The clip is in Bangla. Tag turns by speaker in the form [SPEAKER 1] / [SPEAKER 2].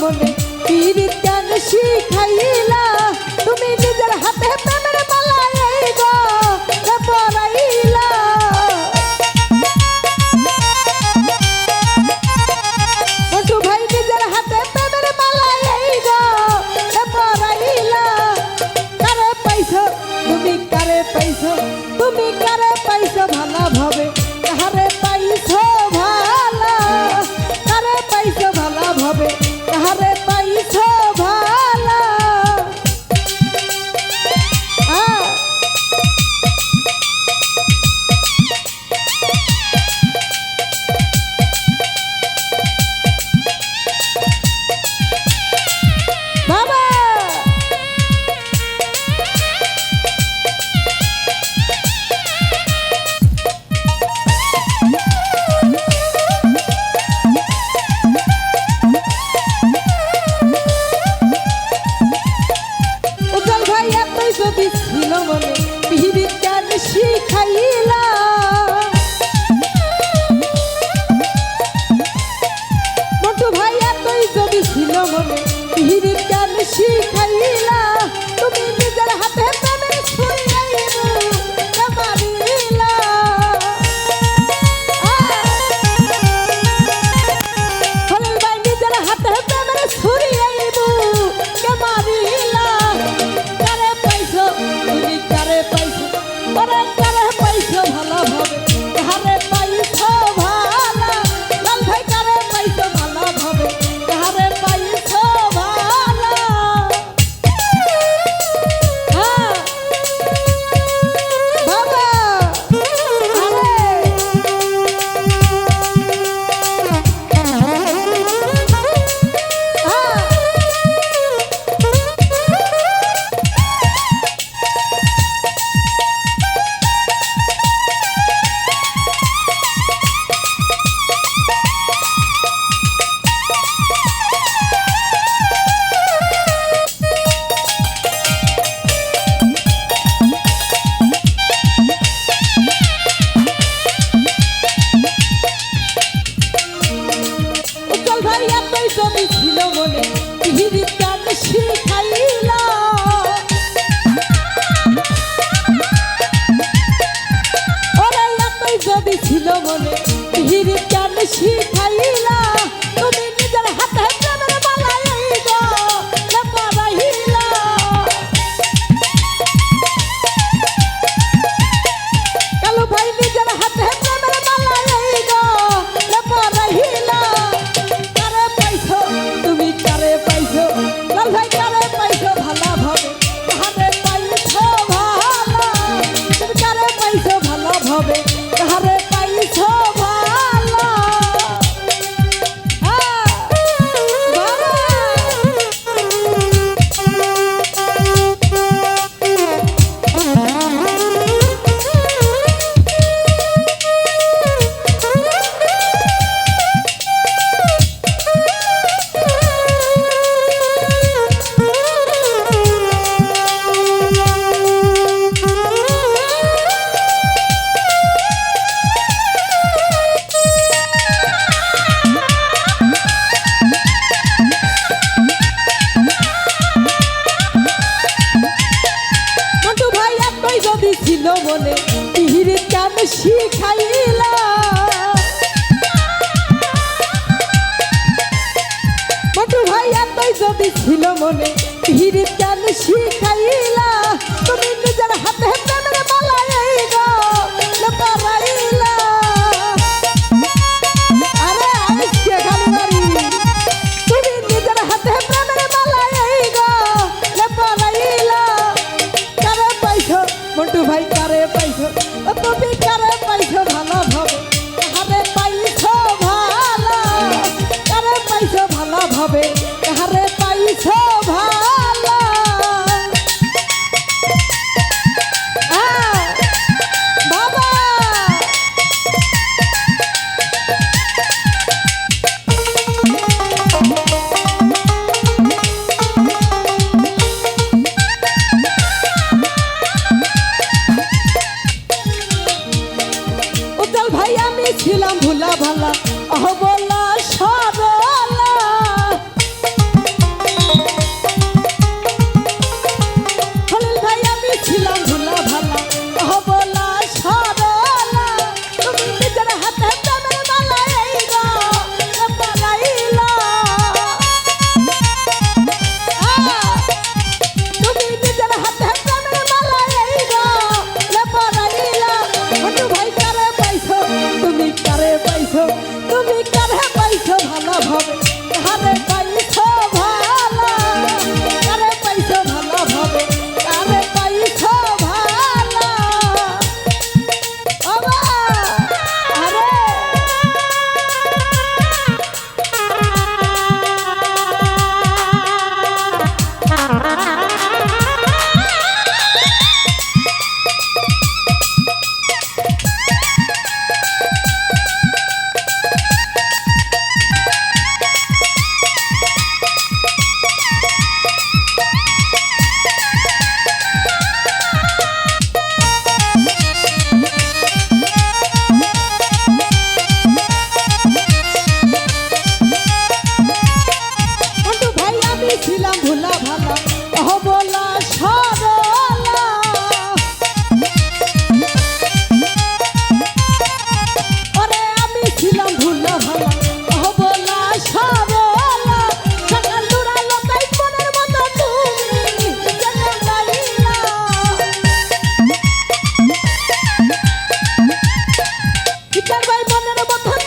[SPEAKER 1] মনে হিরি শিখাইলা কারে পাইছো? বলে দ্বৈত মিছিল মনে। পিহিরিতা মনে ইহির কেন শিখাইলা? মোটু ভাই, এতই যদি ছিল মনে ইহির কেন শিখাইলা? তুমি নিজের হাতে baby. তার ভাই মনের মতো